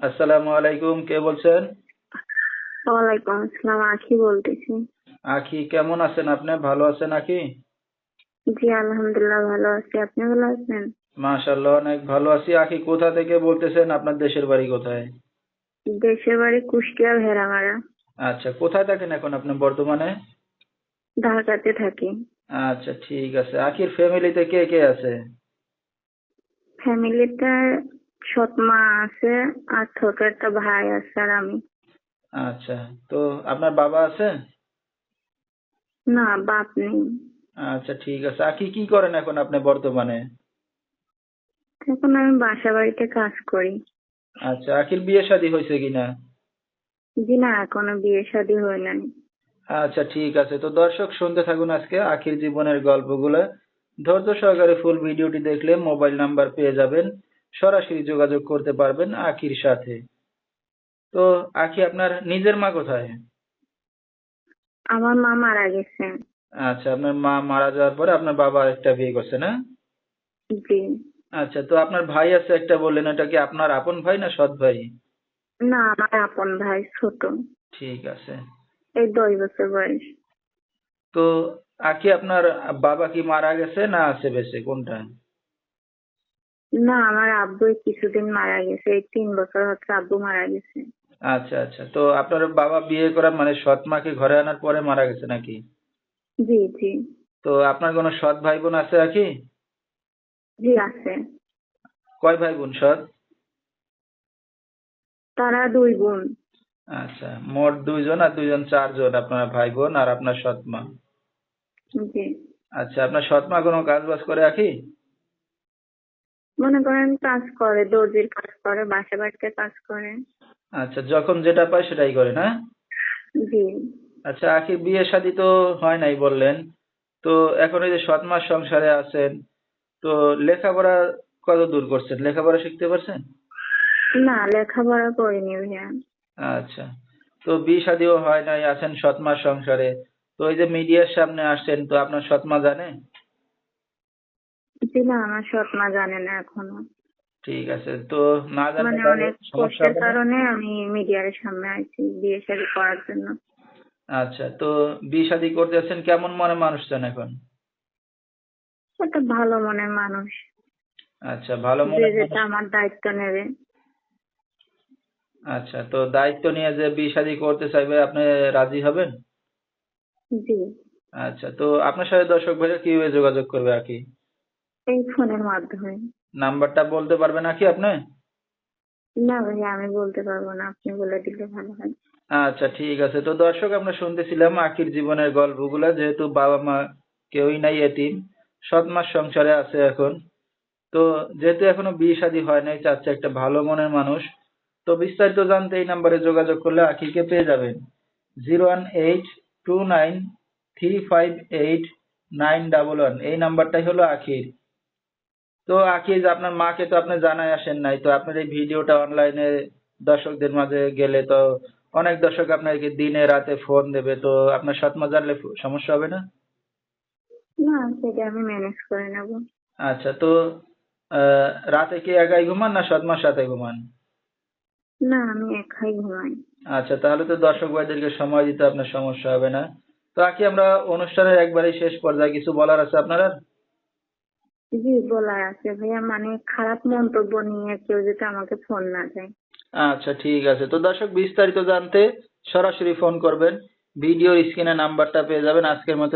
আসসালামু আলাইকুম কে বলছেন? ওয়ালাইকুম আসসালাম আখি বলতেছি। আখি কেমন আছেন আপনি? ভালো আছেন আখি? জি আলহামদুলিল্লাহ ভালো আছি। আপনি ভালো আছেন? মাশাল্লাহ অনেক ভালো আছি। আখি কোথা থেকে বলতেছেন আপনার দেশের বাড়ি কোথায়? দেশের বাড়ি কুষ্টিয়া ভেড়ামারা। আচ্ছা কোথায় থাকেন এখন আপনি বর্তমানে? ঢাকাতে থাকি। আচ্ছা ঠিক আছে। আখির ফ্যামিলিতে কে কে আছে? ফ্যামিলিতে সৎ মা আছে আর ছোট একটা ভাই আছে আর আমি। আচ্ছা তো আপনার বাবা আছে? না বাপ নেই। আচ্ছা ঠিক আছে। আখি কি করেন এখন আপনি বর্তমানে? এখন আমি বাসা বাড়িতে কাজ করি। আচ্ছা আখির বিয়ে শাদী হয়েছে কিনা? জি না এখনও বিয়ে শাদী হয় নাই। আচ্ছা ঠিক আছে। তো দর্শক শুনতে থাকুন আজকে আখির জীবনের গল্পগুলো। ধৈর্য সহকারে ফুল ভিডিওটি দেখলে মোবাইল নাম্বার পেয়ে যাবেন। সরাসরি যোগাযোগ করতে পারবেন আখির সাথে। তো আখি আপনার নিজের মা কোথায়? আমার মা মারা গেছে। আচ্ছা আপনার মা মারা যাওয়ার পরে আপনার বাবা একটা বিয়ে করছে না? জি। আচ্ছা তো আপনার ভাই আছে একটা বললেন ওটা কি আপনার আপন ভাই না সৎ ভাই? না আমার আপন ভাই ছোট। ঠিক আছে। এই দশ বছর বয়স। তো আখি আপনার বাবা কি মারা গেছে না আছে বেঁচে কোনটা? না আমার আব্বু কিছুদিন মারা গেছে। এই তিন বছর হচ্ছে আব্বু মারা গেছে। আচ্ছা আচ্ছা। তো আপনার বাবা বিয়ে করার মানে সৎ মাকে ঘরে আনার পরে মারা গেছে নাকি? জি জি। তো আপনার কোনো সৎ ভাই বোন আছে নাকি জি আছে। কয় ভাই বোন সৎ? তারা দুই বোন। আচ্ছা মোট দুইজন আর দুইজন চারজন আপনার ভাই বোন আর আপনার সৎ মা। জি। আচ্ছা আপনার সৎ মা কোনো কাজ বাজ করে রাখি মনে করেন কাজ করে দর্জির কাজ করে বাসা বাড়িতে কাজ করে। আচ্ছা যখন যেটা পায় সেটাই করে না জি। আচ্ছা আখি বিয়ে শাদী তো হয় নাই বললেন। তো এখন এই যে সৎ মাস সংসারে আছেন তো লেখাপড়া কত দূর করছেন? লেখাপড়া শিখতে পারছেন? না লেখাপড়া করিনি ভাইয়া। আচ্ছা তো বিয়ে শাদীও হয় নাই আছেন সৎ মাস সংসারে। তো এই যে মিডিয়ার সামনে আসছেন তো আপনার সৎ মা জানে? জি না আমার সৎ মা জানে না এখনও। ঠিক আছে তো না জানলে মানে অনেক কষ্টের কারণে আমি মিডিয়ার সামনে আছি বিয়ে শাদী করার জন্য। আচ্ছা তো বিয়ে শাদী করতেছেন কেমন মনে মানুষ চান এখন? একটা ভালো মনের মানুষ। আচ্ছা ভালো যে মনে যেটা আমার দায়িত্ব নেবে। আচ্ছা তো দায়িত্ব নিয়ে যে বিয়ে শাদী করতে চাইবে আপনি রাজি হবেন? জি। আচ্ছা তো আপনার সাথে দর্শক ভাইরা কীভাবে যোগাযোগ করবে আর কি? এই ফোনের মাধ্যমে। নাম্বারটা বলতে পারবেন নাকি আপনি? না ভাইয়া আমি বলতে পারব না আপনি বলে দিলে ভালো হয়। আচ্ছা ঠিক আছে। তো দর্শক আমরা শুনতেছিলাম আখির জীবনের গল্পগুলা যেহেতু বাবা মা কেউই নাই এতিম সৎ মাস সংসারে আছে এখন। তো যেহেতু এখনও বিয়ে শাদী হয় নাই চাচ্ছে একটা ভালো মনের মানুষ তো বিস্তারিত জানতে এই নাম্বারে যোগাযোগ করলে আখিকে পেয়ে যাবেন। Zero one eight two nine three five eight nine double one. এই নাম্বারটাই হলো আখির তো আখির আপনার মাকে তো আপনি জানাই আসেন নাই তো আপনার এই ভিডিওটা অনলাইনে দর্শকদের মাঝে গেলে তো অনেক দর্শক আপনাকে দিনে রাতে ফোন দেবে তো আপনার সৎ মা জানলে সমস্যা হবে না? না সেটা আমি ম্যানেজ করে নেব। আচ্ছা তো রাতে কি একাই ঘুমান না সৎ মার সাথে ঘুমান? না আমি একাই ঘুমাই। আচ্ছা তাহলে তো দর্শক ভাইদেরকে সময় দিতে আপনার সমস্যা হবে না। তো আকি আমরা অনুষ্ঠানের একবারে শেষ পর্যায়ে কিছু বলার আছে আপনার? জি বলার আছে। ভাইয়া মানে খারাপ মন্তব্য নিয়ে কেউ যদি আমাকে ফোন না দেয়। আচ্ছা ঠিক আছে। তো দর্শক, বিস্তারিত জানতে সরাসরি ফোন করবেন। ভিডিও স্ক্রিনে নাম্বারটা পেয়ে যাবেন। আজকের মতো